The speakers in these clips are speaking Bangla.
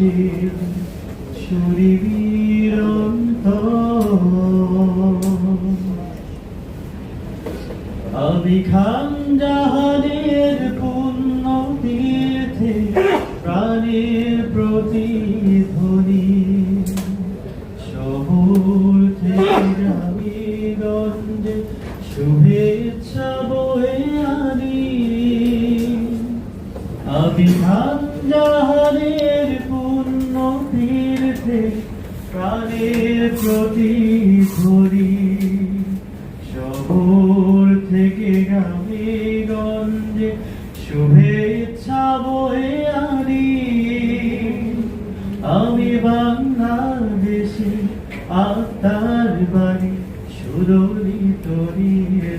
মানুষের শরীর আমি খান জাহানের প্রাণের প্রতিধ্বনি শহর থেকে গ্রামীগঞ্জে শুভেচ্ছা বয়ে আনি আমি জাহানের তীর্থে প্রাণের প্রতিধ্বনি শহর থেকে গ্রামে, গঞ্জে শুভেচ্ছা বয়ে আনি। আমি বাংলাদেশে, আত্মার বাড়ি সুদলিত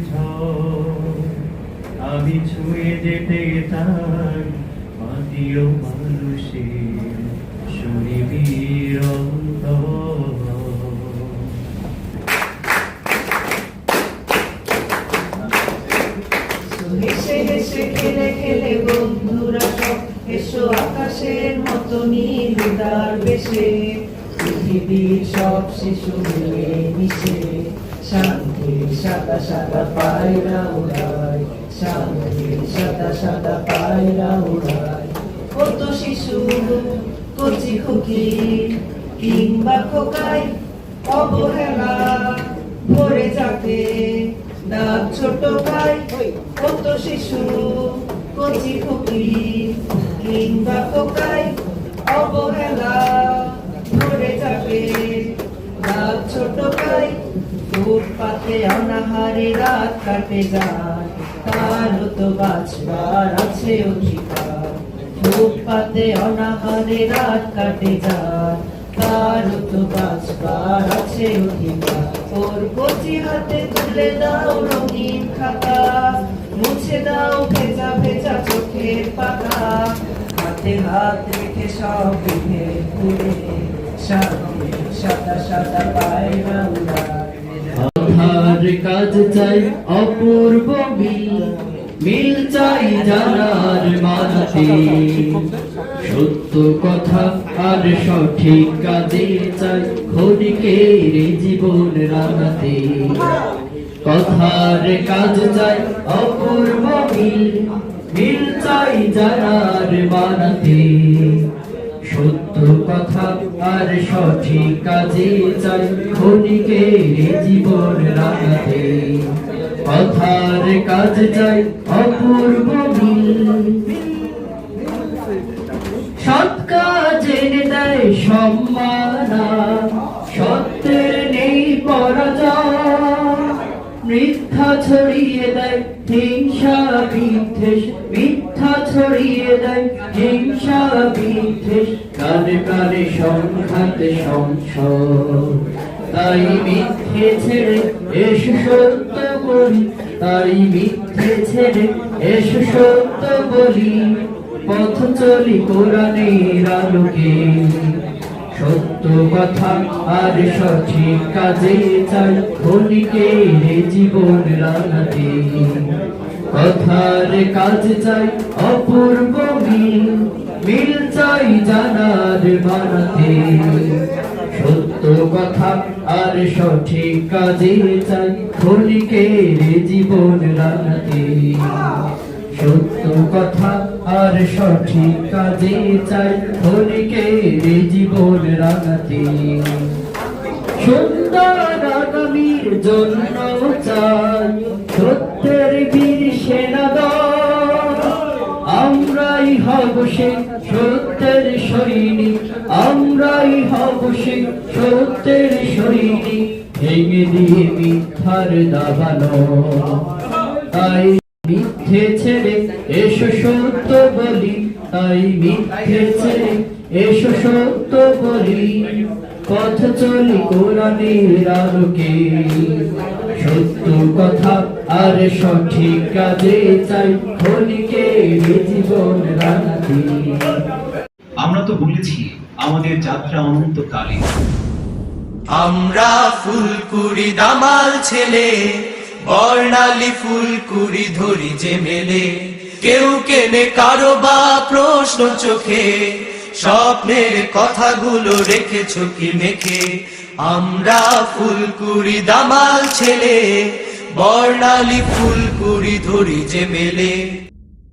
ঝড় আমি ছুঁয়ে যেতে চাই মাটিও মানুষের বন্ধুরা বেশে। পৃথিবীর সব শিশু মিলে মিশে শান্তির সাদা সাদা পায়রা উড়ায় শান্তির সাদা সাদা পায়রা উড়ায়। কত শিশু কচি খুকি কিংবা খোকায় অবহেলা ভরে যাতে ডাক ছোট ভাই কত শিশু কচি খুকি কিংবা খোকায় অবহেলা ভরে যাবে ডাক ছোট ভাই ফুটপাতে অনাহারে রাত কাটে যায় তারও তো বাঁচবার আছে অধিকার ফুটপাতে অনাহারে রাত কাটে তারও তো বাঁচবার আছে অধিকার। ওর কচি হাতে তুলে দাও রঙিন খাতা। মুছে দাও ভেজা ভেজা চোখের পাতা। হাতে হাত রেখে সব বিঘে সামনে সাদা সাদা পায়রা আধার কাজ চাই অপূর্ব মিল। মিল চাই জানার মাঝে সত্য কথা আর সঠিক কাজে চাই ক্ষণিকের জীবন রাঙাতে। কথার কাজ চাই অপূর্ব মিল মিল চাই জানার মানাতে সত্য কথা আর সঠিক কাজে চাই ক্ষণিকের জীবন রাখাতে কথার কাজ চাই সৎ কাজের দেয় সম্মানা সত্যের নেই পরাজয় মিথ্যা ছড়িয়ে দেয় হিংসা বিদ্বেষ মিথ্যা ছড়িয়ে দেয় হিংসা বিদ্বেষ কানে কানে সংঘাত সংশয় তাই মিথ্যে ছেড়ে এসো সত্য বলি তাই মিথ্যে ছেড়ে এসো সত্য বলি। পথ চলি কোরআনের আলোকে। সত্য কথা আর সঠিক কাজে চাই ধনীকে জীবন রাঙাতে। কথার কাজ চাই অপূর্ব মিল মিল চাই জানার বানাতে। সত্য কথা সঠিক কাজে চাই ক্ষণিকের জীবন রাঙাতে। সত্য কথা আর সঠিক কাজে চাই ক্ষণিকের জীবন রাঙাতে। সুন্দর আগামীর জন্য চাই হব সত্যের সৈনিক আমরাই হব সত্যের সৈনিক ভেঙে দিয়ে মিথ্যার দাবানো তাই মিথ্যে ছেড়ে এসো সত্য বলি। তাই মিথ্যে ছেড়ে এসো সত্য বলি। পথ চলি কোরআনের আলোকে। সত্য কথা আর সঠিক কাজে চাই খনিকে জীবন রাখি আমরা তো বলেছি আমাদের যাত্রা অনন্তকালে আমরা ফুলকুড়ি দামাল ছেলে বর্ণালী ফুলকুড়ি ধরি যে মেলে। কেউ কেনে কারও বা প্রশ্ন চোখে স্বপ্নের কথাগুলো রেখেছ কি মেখে? আমরা ফুলকুড়ি দামাল ছেলে বর্ণালী ফুলকুড়ি ধরি যে মেলে।